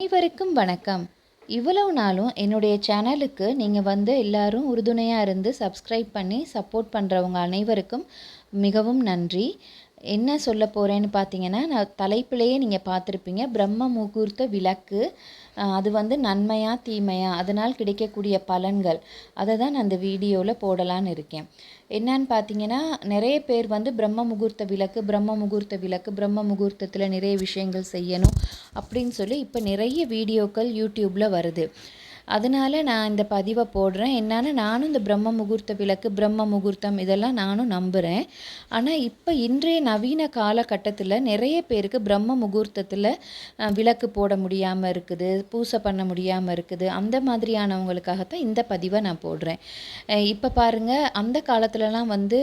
அனைவருக்கும் வணக்கம். இவ்வளவு நாளும் என்னுடைய சேனலுக்கு நீங்கள் வந்து எல்லாரும் உறுதுணையாக இருந்து சப்ஸ்கிரைப் பண்ணி சப்போர்ட் பண்ணுறவங்க அனைவருக்கும் மிகவும் நன்றி. என்ன சொல்ல போகிறேன்னு பார்த்தீங்கன்னா நான் தலைப்பிலேயே நீங்கள் பார்த்துருப்பீங்க பிரம்ம முகூர்த்த விளக்கு. அது வந்து நன்மையா தீமையா அதனால் கிடைக்கக்கூடிய பலன்கள். அதை தான் நான் அந்த வீடியோவில் போடலான்னு இருக்கேன். என்னன்னு பார்த்தீங்கன்னா நிறைய பேர் வந்து பிரம்ம முகூர்த்த விளக்கு பிரம்ம முகூர்த்த விளக்கு பிரம்ம முகூர்த்தத்தில் நிறைய விஷயங்கள் செய்யணும் அப்படின்னு சொல்லி இப்போ நிறைய வீடியோக்கள் யூடியூப்பில் வருது. அதனால நான் இந்த பதிவை போடுறேன். என்னென்னா நானும் இந்த பிரம்ம முகூர்த்த விளக்கு பிரம்ம முகூர்த்தம் இதெல்லாம் நானும் நம்புகிறேன் ஆனால் இப்போ இன்றைய நவீன காலகட்டத்தில் நிறைய பேருக்கு பிரம்ம முகூர்த்தத்தில் விளக்கு போட முடியாமல் இருக்குது பூசை பண்ண முடியாமல் இருக்குது. அந்த மாதிரியானவங்களுக்காகத்தான் இந்த பதிவை நான் போடுறேன். இப்போ பாருங்கள் அந்த காலத்துலலாம் வந்து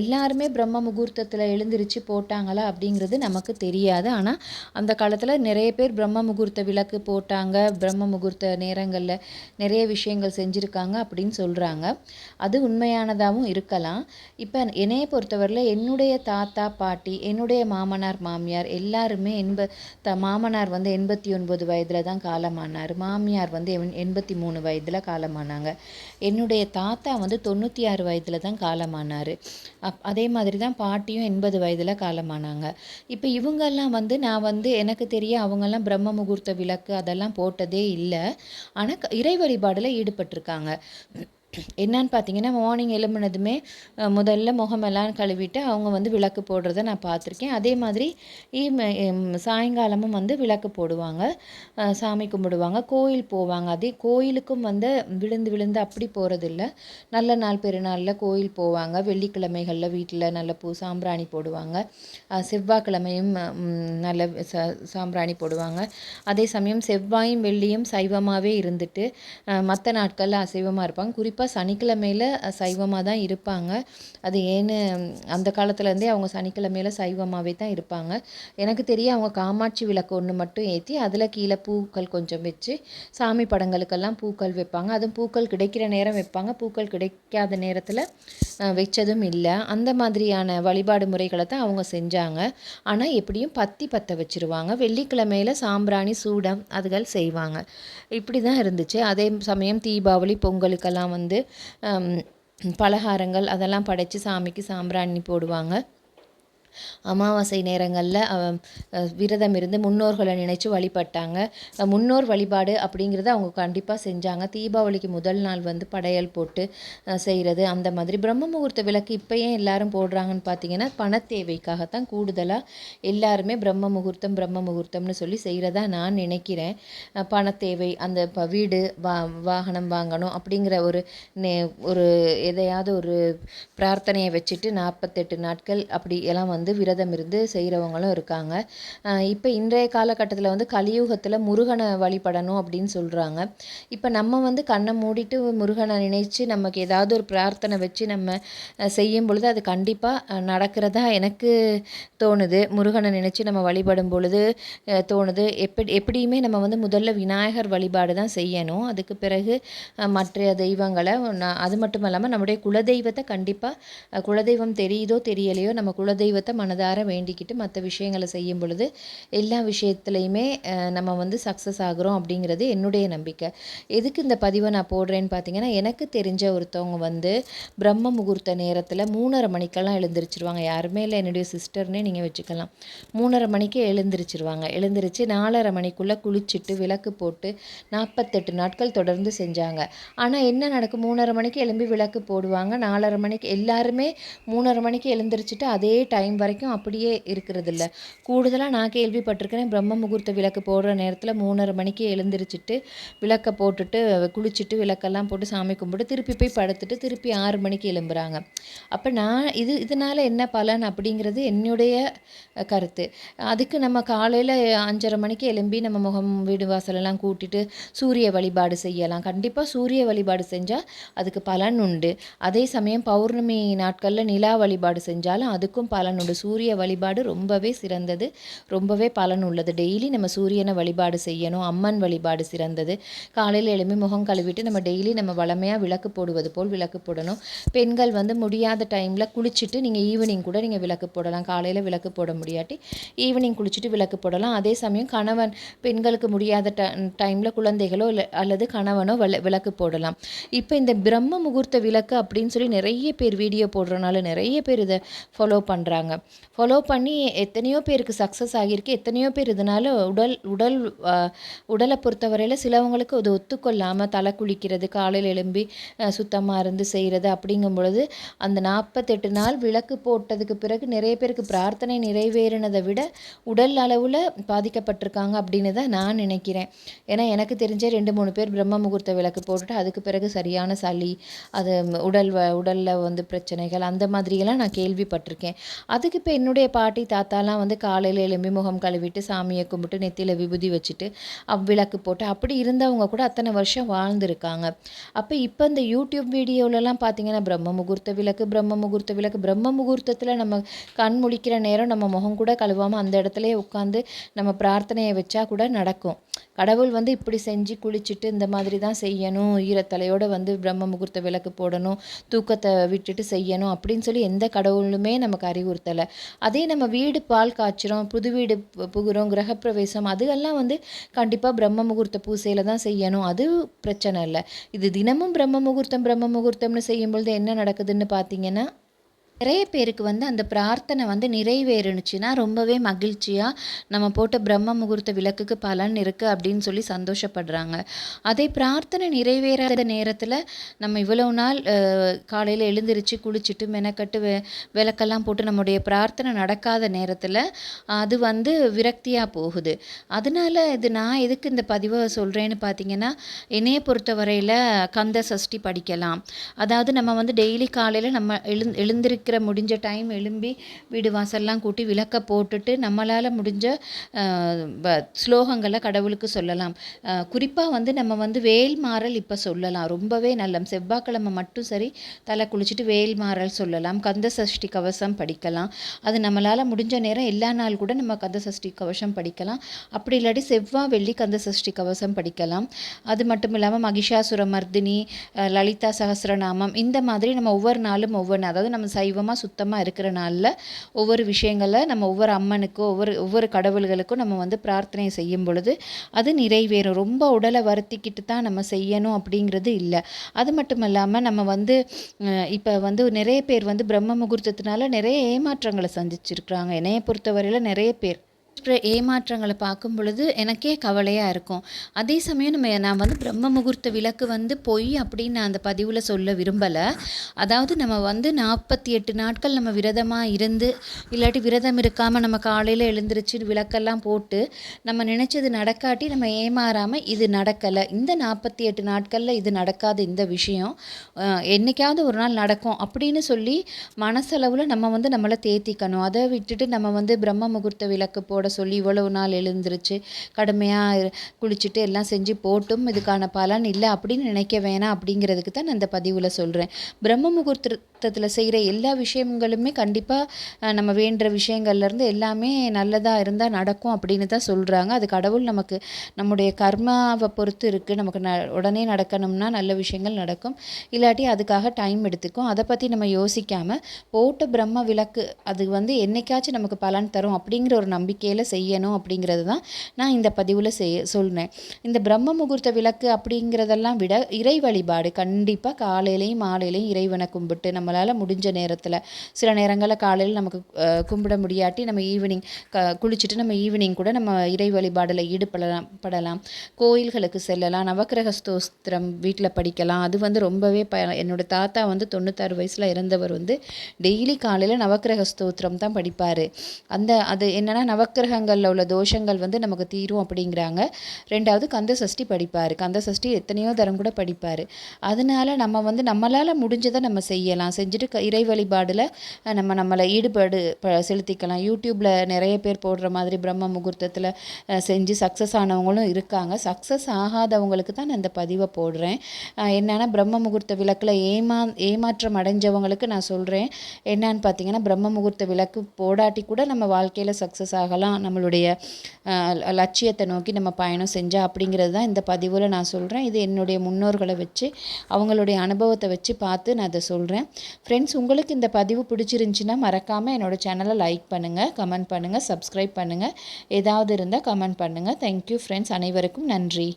எல்லாருமே பிரம்ம முகூர்த்தத்தில் எழுந்திருச்சு போட்டாங்களா அப்படிங்கிறது நமக்கு தெரியாது. ஆனால் அந்த காலத்தில் நிறைய பேர் பிரம்ம முகூர்த்த விளக்கு போட்டாங்க பிரம்ம முகூர்த்த நேரங்கள் நேரங்களில் நிறைய விஷயங்கள் செஞ்சுருக்காங்க அப்படின்னு சொல்கிறாங்க அது உண்மையானதாகவும் இருக்கலாம். இப்போ என்னைய பொறுத்தவரையில் என்னுடைய தாத்தா பாட்டி என்னுடைய மாமனார் மாமியார் எல்லாருமே எண்ப த மாமனார் வந்து எண்பத்தி ஒன்பது வயதில் தான் காலமானார். மாமியார் வந்து எண்- எண்பத்தி மூணு வயதில் காலமானாங்க. என்னுடைய தாத்தா வந்து தொண்ணூற்றி ஆறு வயதில் தான் காலமானார். அப் அதே மாதிரி தான் பாட்டியும் எண்பது வயதில் காலமானாங்க. இப்போ இவங்கெல்லாம் வந்து நான் வந்து எனக்கு தெரிய அவங்கெல்லாம் பிரம்ம முகூர்த்த விளக்கு அதெல்லாம் போட்டதே இல்லை. ஆனால் இறை வழிபாடில் ஈடுபட்டிருக்காங்க. என்னன்னு பார்த்தீங்கன்னா மார்னிங் எழும்புனதுமே முதல்ல முகமெல்லாம் கழுவிட்டு அவங்க வந்து விளக்கு போடுறத நான் பார்த்துருக்கேன். அதே மாதிரி சாயங்காலமும் வந்து விளக்கு போடுவாங்க. சாமி கும்பிடுவாங்க. கோயில் போவாங்க. அதே கோயிலுக்கும் வந்து விழுந்து விழுந்து அப்படி போகிறதில்ல நல்ல நாள் பெருநாளில் கோயில் போவாங்க. வெள்ளிக்கிழமைகளில் வீட்டில் நல்ல பூ சாம்பிராணி போடுவாங்க. செவ்வாய்க்கிழமையும் நல்ல ச சாம்பிராணி போடுவாங்க. அதே சமயம் செவ்வாயும் வெள்ளியும் சைவமாகவே இருந்துட்டு மற்ற நாட்களில் அசைவமாக இருப்பாங்க. குறிப்பாக சனிக்கிழமையில் சைவமாக தான் இருப்பாங்க. அது ஏன்னு அந்த காலத்துலேருந்தே அவங்க சனிக்கிழமையில் சைவமாகவே தான் இருப்பாங்க. எனக்கு தெரிய அவங்க காமாட்சி விளக்கு ஒன்று மட்டும் ஏற்றி அதில் கீழே பூக்கள் கொஞ்சம் வச்சு சாமி படங்களுக்கெல்லாம் பூக்கள் வைப்பாங்க. அதுவும் பூக்கள் கிடைக்கிற நேரம் வைப்பாங்க. பூக்கள் கிடைக்காத நேரத்தில் வச்சதும் இல்லை. அந்த மாதிரியான வழிபாடு முறைகளை தான் அவங்க செஞ்சாங்க. ஆனால் எப்படியும் பத்தி பற்ற வச்சுருவாங்க. வெள்ளிக்கிழமையில சாம்பிராணி சூடம் அதுகள் செய்வாங்க. இப்படி தான் இருந்துச்சு. அதே சமயம் தீபாவளி பொங்கலுக்கெல்லாம் வந்து வந்து பலகாரங்கள் அதெல்லாம் படைச்சு சாமிக்கு சாம்பிராணி போடுவாங்க. அமாவாசை நேரங்களில் விரதம் இருந்து முன்னோர்களை நினைச்சு வழிபட்டாங்க. முன்னோர் வழிபாடு அப்படிங்கிறத அவங்க கண்டிப்பாக செஞ்சாங்க. தீபாவளிக்கு முதல் நாள் வந்து படையல் போட்டு செய்கிறது அந்த மாதிரி. பிரம்ம முகூர்த்த விளக்கு இப்போ ஏன் எல்லாரும் போடுறாங்கன்னு பார்த்தீங்கன்னா பணத் தேவைக்காகத்தான் கூடுதலாக எல்லாருமே பிரம்ம முகூர்த்தம் பிரம்ம முகூர்த்தம்னு சொல்லி செய்கிறதா நான் நினைக்கிறேன். பணத்தேவை தேவை அந்த இப்போ வீடு வா வாகனம் வாங்கணும் அப்படிங்கிற ஒரு நே ஒரு எதையாவது ஒரு பிரார்த்தனையை வச்சுட்டு நாற்பத்தெட்டு நாட்கள் அப்படி எல்லாம் வந்து வந்து விரதம் இருந்து செய்கிறவங்களும் இருக்காங்க. இப்போ இன்றைய காலகட்டத்தில் வந்து கலியுகத்தில் முருகனை வழிபடணும் அப்படின்னு சொல்கிறாங்க இப்போ நம்ம வந்து கண்ணை மூடிட்டு முருகனை நினைச்சு நமக்கு ஏதாவது ஒரு பிரார்த்தனை வச்சு நம்ம செய்யும் பொழுது அது கண்டிப்பாக நடக்கிறதா எனக்கு தோணுது. முருகனை நினைச்சு நம்ம வழிபடும் பொழுது தோணுது. எப்படி எப்படியுமே நம்ம வந்து முதல்ல விநாயகர் வழிபாடு தான் செய்யணும். அதுக்கு பிறகு மற்ற தெய்வங்களை நான் அது மட்டும் இல்லாமல் நம்முடைய குலதெய்வத்தை கண்டிப்பாக குலதெய்வம் தெரியுதோ தெரியலையோ நம்ம குலதெய்வத்தை மனதார வேண்டிக்கிட்டு மற்ற விஷயங்களை செய்யும் பொழுது எல்லா விஷயத்துலையுமே நம்ம வந்து சக்ஸஸ் ஆகுறோம் அப்படிங்கிறது என்னுடைய நம்பிக்கை. எதுக்கு இந்த பதிவை நான் போடுறேன்னு பார்த்தீங்கன்னா எனக்கு தெரிஞ்ச ஒருத்தவங்க வந்து பிரம்ம முகூர்த்த நேரத்தில் மூணரை மணிக்கெல்லாம் எழுந்திரிச்சிருவாங்க. யாருமே இல்லை என்னுடைய சிஸ்டர்னே நீங்கள் வச்சுக்கலாம். மூணரை மணிக்கு எழுந்திரிச்சிருவாங்க. எழுந்திரிச்சு நாலரை மணிக்குள்ளே குளிச்சுட்டு விளக்கு போட்டு நாற்பத்தெட்டு நாட்கள் தொடர்ந்து செஞ்சாங்க. ஆனால் என்ன நடக்கும்? மூணரை மணிக்கு எழும்பி விளக்கு போடுவாங்க. நாலரை மணிக்கு எல்லாருமே மூணரை மணிக்கு எழுந்திரிச்சிட்டு அதே டைம் வரைக்கும் அப்படியே இருக்கிறதில்ல. கூடுதலாக நான் கேள்விப்பட்டிருக்கிறேன் பிரம்ம முகூர்த்த விளக்கு போடுற நேரத்தில் மூணரை மணிக்கு எழுந்திரிச்சிட்டு விளக்கை போட்டுட்டு குளிச்சுட்டு விளக்கெல்லாம் போட்டு சாமி கும்பிட்டு திருப்பி போய் படுத்துட்டு திருப்பி ஆறு மணிக்கு எழும்புறாங்க. அப்போ நான் இது இதனால் என்ன பலன் அப்படிங்கிறது என்னுடைய கருத்து. அதுக்கு நம்ம காலையில் அஞ்சரை மணிக்கு எழும்பி நம்ம முகம் வீடு வாசலெல்லாம் கூட்டிட்டு சூரிய வழிபாடு செய்யலாம். கண்டிப்பாக சூரிய வழிபாடு செஞ்சால் அதுக்கு பலன் உண்டு. அதே சமயம் பௌர்ணமி நாட்களில் நிலா வழிபாடு செஞ்சாலும் அதுக்கும் பலன் உண்டு. வழிபாடு சூரிய வழிபாடு ரொம்பவே சிறந்தது. ரொம்பவே பலன் உள்ளது. டெய்லி நம்ம சூரியனை வழிபாடு செய்யணும். அம்மன் வழிபாடு சிறந்தது. காலையில் எழுமி முகம் கழுவிட்டு நம்ம டெய்லி நம்ம வளமையாக விளக்கு போடுவது போல் விளக்கு போடணும். பெண்கள் வந்து முடியாத டைமில் குளிச்சுட்டு நீங்கள் ஈவினிங் கூட நீங்கள் விளக்கு போடலாம். காலையில் விளக்கு போட முடியாட்டி ஈவினிங் குளிச்சுட்டு விளக்கு போடலாம். அதே சமயம் கணவன் பெண்களுக்கு முடியாத ட டைமில் குழந்தைகளோ இல்லை அல்லது கணவனோ விளக்கு போடலாம். இப்போ இந்த பிரம்ம முகூர்த்த விளக்கு அப்படின்னு சொல்லி நிறைய பேர் வீடியோ போடுறனால நிறைய பேர் இதை ஃபாலோ பண்ணுறாங்க ஃபாலோ பண்ணி எத்தனையோ பேருக்கு சக்ஸஸ் ஆகியிருக்கு. எத்தனையோ பேர் இதனால் உடல் உடல் உடலை பொறுத்தவரையில் சிலவங்களுக்கு அது ஒத்துக்கொள்ளாமல் தலை குளிக்கிறது காலையில் எழும்பி சுத்தமாக இருந்து செய்கிறது அப்படிங்கும் பொழுது அந்த நாற்பத்தெட்டு நாள் விளக்கு போட்டதுக்கு பிறகு நிறைய பேருக்கு பிரார்த்தனை நிறைவேறினதை விட உடல் அளவில் பாதிக்கப்பட்டிருக்காங்க அப்படின்னு தான் நான் நினைக்கிறேன். ஏன்னா எனக்கு தெரிஞ்ச ரெண்டு மூணு பேர் பிரம்ம முகூர்த்த விளக்கு போட்டுட்டு அதுக்கு பிறகு சரியான சளி அது உடல் உடலில் வந்து பிரச்சனைகள் அந்த மாதிரியெல்லாம் நான் கேள்விப்பட்டிருக்கேன். அது அதுக்கு இப்போ என்னுடைய பாட்டி தாத்தாலாம் வந்து காலையில் எலும்பி முகம் கழுவிட்டு சாமியை கும்பிட்டு நெத்தியில் விபூதி வச்சுட்டு விளக்கு போட்டு அப்படி இருந்தவங்க கூட அத்தனை வருஷம் வாழ்ந்துருக்காங்க. அப்போ இப்போ இந்த யூடியூப் வீடியோவிலலாம் பார்த்தீங்கன்னா பிரம்ம முகூர்த்த விளக்கு பிரம்ம முகூர்த்த விளக்கு பிரம்ம முகூர்த்தத்தில் நம்ம கண் முழிக்கிற நேரம் நம்ம முகம் கூட கழுவாமல் அந்த இடத்துலையே உட்காந்து நம்ம பிரார்த்தனையை வச்சா கூட நடக்கும். கடவுள் வந்து இப்படி செஞ்சு குளிச்சுட்டு இந்த மாதிரி தான் செய்யணும் ஈரத்தலையோடு வந்து பிரம்ம முகூர்த்த விளக்கு போடணும் தூக்கத்தை விட்டுட்டு செய்யணும் அப்படின்னு சொல்லி எந்த கடவுளுமே நமக்கு அறிவுறுத்தலை. அதே நம்ம வீடு பால் காய்ச்சிரும் புது வீடு புகுறோம் கிரகப்பிரவேசம் அதுகெல்லாம் வந்து கண்டிப்பாக பிரம்ம முகூர்த்த பூசையில் தான் செய்யணும். அது பிரச்சனை இல்லை. இது தினமும் பிரம்ம முகூர்த்தம் பிரம்ம முகூர்த்தம்னு செய்யும்பொழுது என்ன நடக்குதுன்னு பார்த்தீங்கன்னா நிறைய பேருக்கு வந்து அந்த பிரார்த்தனை வந்து நிறைவேறுனுச்சுன்னா ரொம்பவே மகிழ்ச்சியாக நம்ம போட்ட பிரம்ம முகூர்த்த விளக்குக்கு பலன் இருக்குது அப்படின்னு சொல்லி சந்தோஷப்படுறாங்க. அதே பிரார்த்தனை நிறைவேறாத நேரத்தில் நம்ம இவ்வளோ நாள் காலையில் எழுந்திரிச்சு குளிச்சுட்டு மெனக்கட்டு வெ விளக்கெல்லாம் போட்டு நம்முடைய பிரார்த்தனை நடக்காத நேரத்தில் அது வந்து விரக்தியாக போகுது. அதனால இது நான் எதுக்கு இந்த பதிவை சொல்கிறேன்னு பார்த்தீங்கன்னா என்னையை பொறுத்தவரையில் கந்த சஷ்டி படிக்கலாம். அதாவது நம்ம வந்து டெய்லி காலையில் நம்ம எழுந் எழுந்திருக்க சீக்கிரம் முடிஞ்ச டைம் எழும்பி வீடு வாசல்லாம் கூட்டி விளக்க போட்டுட்டு நம்மளால் முடிஞ்ச ஸ்லோகங்களை கடவுளுக்கு சொல்லலாம். குறிப்பாக வந்து நம்ம வந்து வேல் மாறல் இப்போ சொல்லலாம். ரொம்பவே நல்லம். செவ்வாய்க்கிழமை மட்டும் சரி தலை குளிச்சுட்டு வேல் மாறல் சொல்லலாம். கந்த சஷ்டி கவசம் படிக்கலாம். அது நம்மளால் முடிஞ்ச நேரம் எல்லா நாள் கூட நம்ம கந்த சஷ்டி கவசம் படிக்கலாம். அப்படி இல்லாட்டி செவ்வாய் வெள்ளி கந்த சஷ்டி கவசம் படிக்கலாம். அது மட்டும் இல்லாமல் மகிஷாசுர மர்தினி லலிதா சகசிரநாமம் இந்த மாதிரி நம்ம ஒவ்வொரு நாளும் ஒவ்வொன்று அதாவது நம்ம சைவம் சுத்தமாக சுத்தமாக இருக்கிற நாளில் ஒவ்வொரு விஷயங்களை நம்ம ஒவ்வொரு அம்மனுக்கும் ஒவ்வொரு ஒவ்வொரு கடவுள்களுக்கும் நம்ம வந்து பிரார்த்தனை செய்யும் பொழுது அது நிறைவேறும். ரொம்ப உடலை வருத்திக்கிட்டு தான் நம்ம செய்யணும் அப்படிங்கிறது இல்லை. அது மட்டும் இல்லாமல் நம்ம வந்து இப்போ வந்து நிறைய பேர் வந்து பிரம்ம முகூர்த்தத்தினால நிறைய ஏமாற்றங்களை சந்திச்சிருக்கிறாங்க. என்னையை பொறுத்தவரையில் நிறைய பேர். ஏமாற்றங்களை பார்க்கும் பொழுது எனக்கே கவலையாக இருக்கும். அதே சமயம் நம்ம நான் வந்து பிரம்ம முகூர்த்த விளக்கு வந்து பொய் அப்படின்னு நான் அந்த பதிவில் சொல்ல விரும்பலை. அதாவது நம்ம வந்து நாற்பத்தி எட்டு நாட்கள் நம்ம விரதமாக இருந்து இல்லாட்டி விரதம் இருக்காமல் நம்ம காலையில் எழுந்திரிச்சு விளக்கெல்லாம் போட்டு நம்ம நினச்சது நடக்காட்டி நம்ம ஏமாறாமல் இது நடக்கலை. இந்த நாற்பத்தி எட்டு நாட்களில் இது நடக்காத இந்த விஷயம் என்றைக்காவது ஒரு நாள் நடக்கும் அப்படின்னு சொல்லி மனசளவில் நம்ம வந்து நம்மளை தேத்திக்கணும். அதை விட்டுட்டு நம்ம வந்து பிரம்ம முகூர்த்த விளக்கு போட சொல்லி இவ்வளவு நாள் எழுந்துருச்சு கடுமையாக குளிச்சுட்டு எல்லாம் செஞ்சு போட்டும் இதுக்கான பலன் இல்லை அப்படின்னு நினைக்க வேணாம் அப்படிங்கிறதுக்கு தான் நான் இந்த பதிவில் சொல்கிறேன் பிரம்ம மொத்தத்தில் செய்கிற எல்லா விஷயங்களுமே கண்டிப்பாக நம்ம வேண்டுற விஷயங்கள்லேருந்து எல்லாமே நல்லதாக இருந்தால் நடக்கும் அப்படின்னு தான் சொல்கிறாங்க அது கடவுள் நமக்கு நம்முடைய கர்மாவை பொறுத்து இருக்குது நமக்கு ந உடனே நடக்கணும்னா நல்ல விஷயங்கள் நடக்கும். இல்லாட்டி அதுக்காக டைம் எடுத்துக்கும். அதை பற்றி நம்ம யோசிக்காமல் போட்ட பிரம்ம விளக்கு அது வந்து என்னைக்காச்சும் நமக்கு பலன் தரும் அப்படிங்கிற ஒரு நம்பிக்கையில் செய்யணும் அப்படிங்கிறது தான் நான் இந்த பதிவில் செய்ய சொல்கிறேன் இந்த பிரம்ம முகூர்த்த விளக்கு அப்படிங்கிறதெல்லாம் விட இறை வழிபாடு கண்டிப்பாக காலையிலையும் மாலையிலையும் இறைவனை கும்பிட்டு நம்ம நம்மளால் முடிஞ்ச நேரத்தில். சில நேரங்களில் காலையில் நமக்கு கும்பிட முடியாட்டி நம்ம ஈவினிங் க குளிச்சுட்டு நம்ம ஈவினிங் கூட நம்ம இறை வழிபாடில் ஈடுபடலாம் படலாம். கோயில்களுக்கு செல்லலாம் நவக்கிரக ஸ்தோஸ்திரம் வீட்டில் படிக்கலாம். அது வந்து ரொம்பவே ப என்னோடய தாத்தா வந்து தொண்ணூத்தாறு வயசில் இறந்தவர் வந்து டெய்லி காலையில் நவக்கிரக ஸ்தோத்திரம் தான் படிப்பார். அந்த அது என்னென்னா நவக்கிரகங்களில் உள்ள தோஷங்கள் வந்து நமக்கு தீரும் அப்படிங்கிறாங்க. ரெண்டாவது கந்த சஷ்டி படிப்பார். கந்த சஷ்டி எத்தனையோ தரம் கூட படிப்பார். அதனால நம்ம வந்து நம்மளால் முடிஞ்சதை நம்ம செய்யலாம். செஞ்சுட்டு க இறை வழிபாடில் நம்ம நம்மளை ஈடுபாடு ப செலுத்திக்கலாம். யூடியூப்பில் நிறைய பேர் போடுற மாதிரி பிரம்ம முகூர்த்தத்தில் செஞ்சு சக்ஸஸ் ஆனவங்களும் இருக்காங்க. சக்ஸஸ் ஆகாதவங்களுக்கு தான் நான் இந்த பதிவை போடுறேன். என்னென்னா பிரம்ம முகூர்த்த விளக்கில் ஏமா ஏமாற்றம் அடைஞ்சவங்களுக்கு நான் சொல்கிறேன் என்னன்னு பார்த்தீங்கன்னா பிரம்ம முகூர்த்த விளக்கு போடாட்டி கூட நம்ம வாழ்க்கையில் சக்ஸஸ் ஆகலாம். நம்மளுடைய லட்சியத்தை நோக்கி நம்ம பயணம் செஞ்சால் அப்படிங்கிறது தான் இந்த பதிவில் நான் சொல்கிறேன் இது என்னுடைய முன்னோர்களை வச்சு அவங்களுடைய அனுபவத்தை வச்சு பார்த்து நான் அதை சொல்கிறேன் ஃப்ரெண்ட்ஸ் உங்களுக்கு இந்த பதிவு பிடிச்சிருந்துச்சின்னா மறக்காமல் என்னோடய சேனலை லைக் பண்ணுங்கள் கமெண்ட் பண்ணுங்கள் சப்ஸ்கிரைப் பண்ணுங்கள் ஏதாவது இருந்தால் கமெண்ட் பண்ணுங்கள் தேங்க்யூ ஃப்ரெண்ட்ஸ் அனைவருக்கும் நன்றி.